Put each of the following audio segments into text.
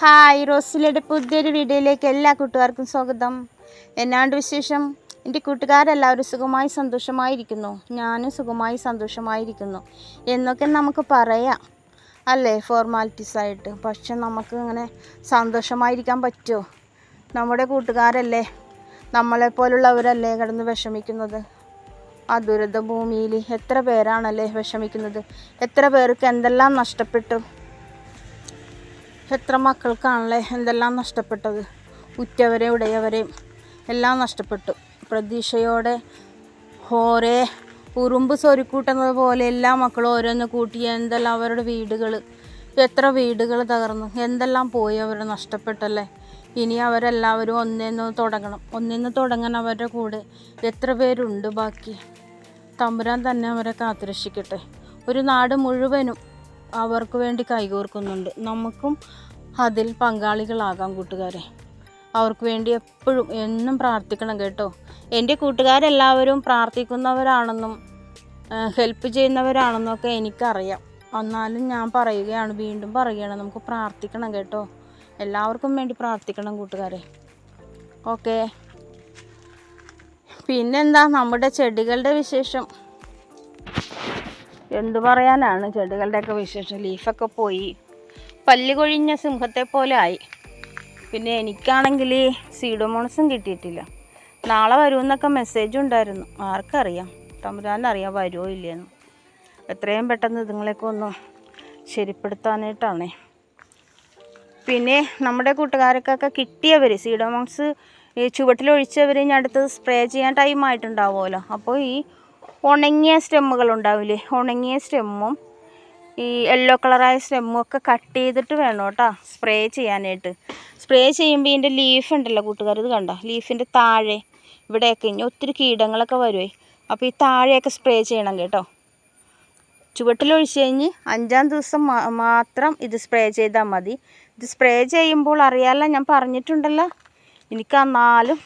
Hi റോസിലയുടെ പുതിയൊരു വീഡിയോയിലേക്ക് എല്ലാ കൂട്ടുകാർക്കും സ്വാഗതം. എന്നാണ്ട് വിശേഷം? എന്റെ കൂട്ടുകാരെല്ലാവരും സുഖമായി സന്തോഷമായിരിക്കുന്നു. ഞാനും സുഖമായി സന്തോഷമായിരിക്കുന്നു. എന്നൊക്കെ നമുക്ക് പറയാം. അല്ലേ? ഫോർമാലിറ്റീസ് ആയിട്ട്. പക്ഷെ നമുക്ക് ഇങ്ങനെ സന്തോഷമായിരിക്കാൻ പറ്റുമോ? നമ്മുടെ കൂട്ടുകാരല്ലേ? നമ്മളെപ്പോലുള്ളവരല്ലേ കിടന്ന് വിഷമിക്കുന്നത്? ആ ദുരിത ഭൂമിയിൽ എത്ര പേരാണല്ലേ വിഷമിക്കുന്നത്? എത്ര പേർക്ക് എന്തെല്ലാം നഷ്ടപ്പെട്ടു? എത്ര മക്കൾക്കാണല്ലേ എന്തെല്ലാം നഷ്ടപ്പെട്ടത്? ഉറ്റവരെ ഉടയവരെയും എല്ലാം നഷ്ടപ്പെട്ടു. പ്രതീക്ഷയോടെ ഓരേ ഉറുമ്പ് സ്വരുക്കൂട്ടുന്നത് പോലെ എല്ലാ മക്കളും ഓരോന്ന് കൂട്ടി എന്തെല്ലാം അവരുടെ വീടുകൾ എത്ര വീടുകൾ തകർന്നു എന്തെല്ലാം പോയി അവർ നഷ്ടപ്പെട്ടല്ലേ? ഇനി അവരെല്ലാവരും ഒന്നേന്ന് തുടങ്ങണം. ഒന്നേന്ന് തുടങ്ങാൻ അവരുടെ കൂടെ എത്ര പേരുണ്ട് ബാക്കി? തമ്പുരാൻ തന്നെ അവരെ കാത്തുരക്ഷിക്കട്ടെ. ഒരു നാട് മുഴുവനും അവർക്ക് വേണ്ടി കൈകോർക്കുന്നുണ്ട്. നമുക്കും അതിൽ പങ്കാളികളാകാം കൂട്ടുകാരെ. അവർക്ക് വേണ്ടി എപ്പോഴും എന്നും പ്രാർത്ഥിക്കണം കേട്ടോ. എന്റെ കൂട്ടുകാരെല്ലാവരും പ്രാർത്ഥിക്കുന്നവരാണെന്നും ഹെൽപ്പ് ചെയ്യുന്നവരാണെന്നും ഒക്കെ എനിക്കറിയാം. എന്നാലും ഞാൻ പറയുകയാണ് വീണ്ടും പറയുകയാണ് നമുക്ക് പ്രാർത്ഥിക്കണം കേട്ടോ. എല്ലാവർക്കും വേണ്ടി പ്രാർത്ഥിക്കണം കൂട്ടുകാരെ. ഓക്കേ. പിന്നെന്താ നമ്മുടെ ചെടികളുടെ വിശേഷം? എന്തു പറയാനാണ്? ചെടികളുടെയൊക്കെ വിശേഷം. ലീഫൊക്കെ പോയി. പല്ല് കൊഴിഞ്ഞ സിംഹത്തെ പോലെ ആയി. പിന്നെ എനിക്കാണെങ്കിൽ സീഡോമോണസും കിട്ടിയിട്ടില്ല. നാളെ വരുമെന്നൊക്കെ മെസ്സേജ് ഉണ്ടായിരുന്നു. ആർക്കറിയാം? തമ്പുരാനറിയാം വരുമോ ഇല്ലയെന്ന്. എത്രയും പെട്ടെന്ന് ഇതുങ്ങളെയൊക്കെ ഒന്ന് ശരിപ്പെടുത്താനായിട്ടാണേ. പിന്നെ നമ്മുടെ കൂട്ടുകാർക്കൊക്കെ കിട്ടിയവർ സീഡോമോൺസ് ഈ ചുവട്ടിലൊഴിച്ചവർ ഇനി അടുത്തത് സ്പ്രേ ചെയ്യാൻ ടൈം ആയിട്ടുണ്ടാവുമല്ലോ. അപ്പോൾ ഈ ഉണങ്ങിയ സ്റ്റെമ്മുകൾ ഉണ്ടാവില്ലേ ഉണങ്ങിയ സ്റ്റെമ്മും ഈ യെല്ലോ കളറായ സ്റ്റെമ്മും ഒക്കെ കട്ട് ചെയ്തിട്ട് വേണം കേട്ടോ സ്പ്രേ ചെയ്യാനായിട്ട്. സ്പ്രേ ചെയ്യുമ്പോൾ ഇതിന്റെ ലീഫ് ഉണ്ടല്ലോ കൂട്ടുകാർ ഇത് കണ്ടോ? ലീഫിന്റെ താഴെ ഇവിടെയൊക്കെ ഇനി ഒത്തിരി കീടങ്ങളൊക്കെ വരുമേ അപ്പോൾ ഈ താഴെയൊക്കെ സ്പ്രേ ചെയ്യണം കേട്ടോ. ചുവട്ടിലൊഴിച്ച് കഴിഞ്ഞ് അഞ്ചാം ദിവസം മാത്രം ഇത് സ്പ്രേ ചെയ്താൽ മതി. ഇത് സ്പ്രേ ചെയ്യുമ്പോൾ അറിയാമല്ലോ ഞാൻ പറഞ്ഞിട്ടുണ്ടല്ലോ എനിക്ക് എന്നാലും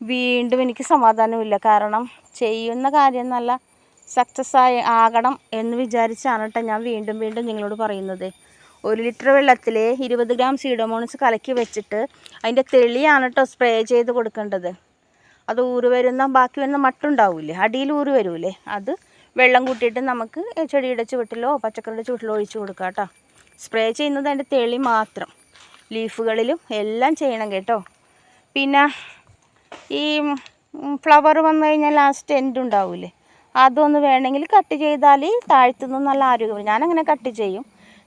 വീണ്ടും എനിക്ക് സമാധാനമില്ല. കാരണം ചെയ്യുന്ന കാര്യം നല്ല സക്സസ് ആയി ആകണം എന്ന് വിചാരിച്ചാണ് കേട്ടോ ഞാൻ വീണ്ടും വീണ്ടും നിങ്ങളോട് പറയുന്നത്. ഒരു ലിറ്റർ വെള്ളത്തിൽ ഇരുപത് ഗ്രാം സീഡോമോണസ് കലക്കി വെച്ചിട്ട് അതിന്റെ തെളിയാണ് കേട്ടോ സ്പ്രേ ചെയ്ത് കൊടുക്കേണ്ടത്. അത് ഊറ് വരുന്ന ബാക്കി വരുന്ന മട്ടുണ്ടാവില്ലേ അടിയിൽ ഊറ് വരൂലേ? അത് വെള്ളം കൂട്ടിയിട്ട് നമുക്ക് ചെടിയുടെ ചുവട്ടിലോ പച്ചക്കറിയുടെ ചുവട്ടിലോ ഒഴിച്ച് കൊടുക്കാം കേട്ടോ സ്പ്രേ ചെയ്യുന്നത് അതിന്റെ തെളി മാത്രം. ലീഫുകളിലും എല്ലാം ചെയ്യണം കേട്ടോ. പിന്നെ ഈ ഫ്ലവർ വന്നു കഴിഞ്ഞാൽ ലാസ്റ്റ് എൻഡ് ഉണ്ടാവില്ലേ അതൊന്ന് വേണമെങ്കിൽ കട്ട് ചെയ്താൽ താഴ്ത്തുനിന്ന് നല്ല ആരോഗ്യം ഞാനങ്ങനെ കട്ട് ചെയ്യും.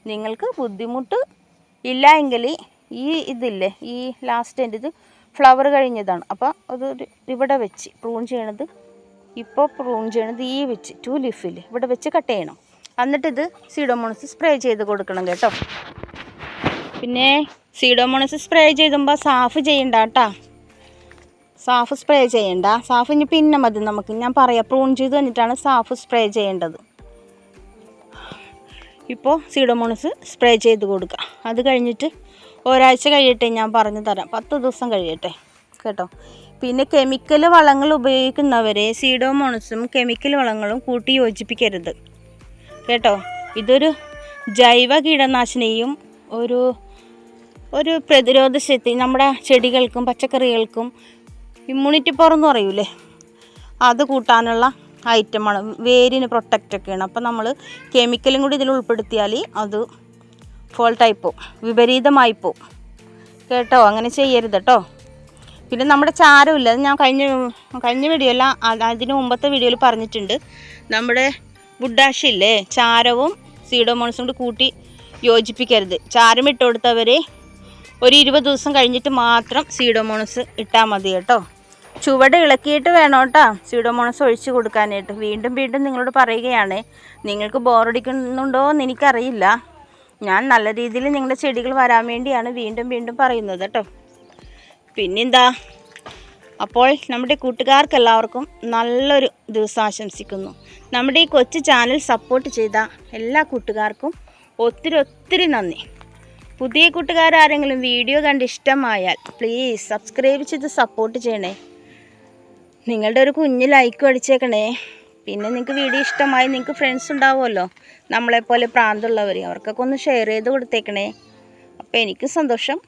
നിങ്ങൾക്ക് ബുദ്ധിമുട്ട് ഇല്ല എങ്കിൽ ഈ ഇതില്ലേ ഈ ലാസ്റ്റ് എൻഡ് ഇത് ഫ്ലവർ കഴിഞ്ഞതാണ്. അപ്പോൾ അത് ഇവിടെ വെച്ച് പ്രൂൺ ചെയ്യണത് ഇപ്പോൾ പ്രൂൺ ചെയ്യണത് ഈ വെച്ച് ടു ലീഫിൽ ഇവിടെ വെച്ച് കട്ട് ചെയ്യണം. എന്നിട്ട് ഇത് സീഡോമോണസ് സ്പ്രേ ചെയ്ത് കൊടുക്കണം കേട്ടോ. പിന്നെ സീഡോമോണസ് സ്പ്രേ ചെയ്തുമ്പോൾ സാഫ് ചെയ്യണ്ട കേട്ടോ സാഫ് സ്പ്രേ ചെയ്യണ്ട. സാഫ് ഇനി പിന്നെ മതി നമുക്ക്. ഞാൻ പറയാം പ്രൂൺ ചെയ്ത് കഴിഞ്ഞിട്ടാണ് സാഫ് സ്പ്രേ ചെയ്യേണ്ടത്. ഇപ്പോൾ സീഡോമോണസ് സ്പ്രേ ചെയ്ത് കൊടുക്കുക അത് കഴിഞ്ഞിട്ട് ഒരാഴ്ച കഴിയട്ടെ ഞാൻ പറഞ്ഞു തരാം. പത്ത് ദിവസം കഴിയട്ടെ കേട്ടോ. പിന്നെ കെമിക്കൽ വളങ്ങൾ ഉപയോഗിക്കുന്നവരെ സീഡോമോണസും കെമിക്കൽ വളങ്ങളും കൂട്ടി യോജിപ്പിക്കരുത് കേട്ടോ. ഇതൊരു ജൈവ കീടനാശിനിയും ഒരു ഒരു പ്രതിരോധ ശക്തി നമ്മുടെ ചെടികൾക്കും പച്ചക്കറികൾക്കും ഇമ്മ്യൂണിറ്റി പവർ എന്ന് പറയൂലേ? അത് കൂട്ടാനുള്ള ഐറ്റമാണ് വേരിന് പ്രൊട്ടക്റ്റ് ഒക്കെയാണ്. അപ്പോൾ നമ്മൾ കെമിക്കലും കൂടി ഇതിൽ ഉൾപ്പെടുത്തിയാൽ അത് ഫോൾട്ടായി പോവും. വിപരീതമായി പോവും. കേട്ടോ? അങ്ങനെ ചെയ്യരുത് കേട്ടോ പിന്നെ നമ്മുടെ ചാരമില്ല അത് ഞാൻ കഴിഞ്ഞ കഴിഞ്ഞ വീഡിയോയിൽ അതിന് മുമ്പത്തെ വീഡിയോയിൽ പറഞ്ഞിട്ടുണ്ട്. നമ്മുടെ ബുഡാഷില്ലേ ചാരവും സീഡോമോൺസും കൂടി കൂട്ടി യോജിപ്പിക്കരുത്. ചാരം ഇട്ട് കൊടുത്തവരെ ഒരു ഇരുപത് ദിവസം കഴിഞ്ഞിട്ട് മാത്രം സീഡോമോണസ് ഇട്ടാൽ മതി കേട്ടോ. ചുവട് ഇളക്കിയിട്ട് വേണം കേട്ടോ സ്യൂഡോമോണസ് ഒഴിച്ച് കൊടുക്കാനായിട്ട്. വീണ്ടും വീണ്ടും നിങ്ങളോട് പറയുകയാണ് നിങ്ങൾക്ക് ബോറടിക്കുന്നുണ്ടോ എന്ന് എനിക്കറിയില്ല. ഞാൻ നല്ല രീതിയിൽ നിങ്ങളുടെ ചെടികൾ വരാൻ വേണ്ടിയാണ് വീണ്ടും വീണ്ടും പറയുന്നത് കേട്ടോ പിന്നെന്താ? അപ്പോൾ നമ്മുടെ കൂട്ടുകാർക്ക് എല്ലാവർക്കും നല്ലൊരു ദിവസം ആശംസിക്കുന്നു. നമ്മുടെ ഈ കൊച്ചു ചാനൽ സപ്പോർട്ട് ചെയ്ത എല്ലാ കൂട്ടുകാർക്കും ഒത്തിരി ഒത്തിരി നന്ദി. പുതിയ കൂട്ടുകാരാരെങ്കിലും വീഡിയോ കണ്ട് ഇഷ്ടമായാൽ പ്ലീസ് സബ്സ്ക്രൈബ് ചെയ്ത് സപ്പോർട്ട് ചെയ്യണേ. നിങ്ങളുടെ ഒരു കുഞ്ഞ് ലൈക്ക് അടിച്ചേക്കണേ. പിന്നെ നിങ്ങൾക്ക് വീഡിയോ ഇഷ്ടമായി നിങ്ങൾക്ക് ഫ്രണ്ട്സ് ഉണ്ടാവുമല്ലോ. നമ്മളെപ്പോലെ പ്രാന്തമുള്ളവർ അവർക്കൊക്കെ ഒന്ന് ഷെയർ ചെയ്ത് കൊടുത്തേക്കണേ. അപ്പോൾ എനിക്കും സന്തോഷം.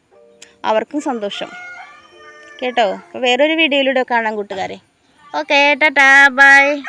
അവർക്കും സന്തോഷം. കേട്ടോ? അപ്പോൾ വേറൊരു വീഡിയോയിലൂടെ കാണാം കൂട്ടുകാരെ. Okay tata bye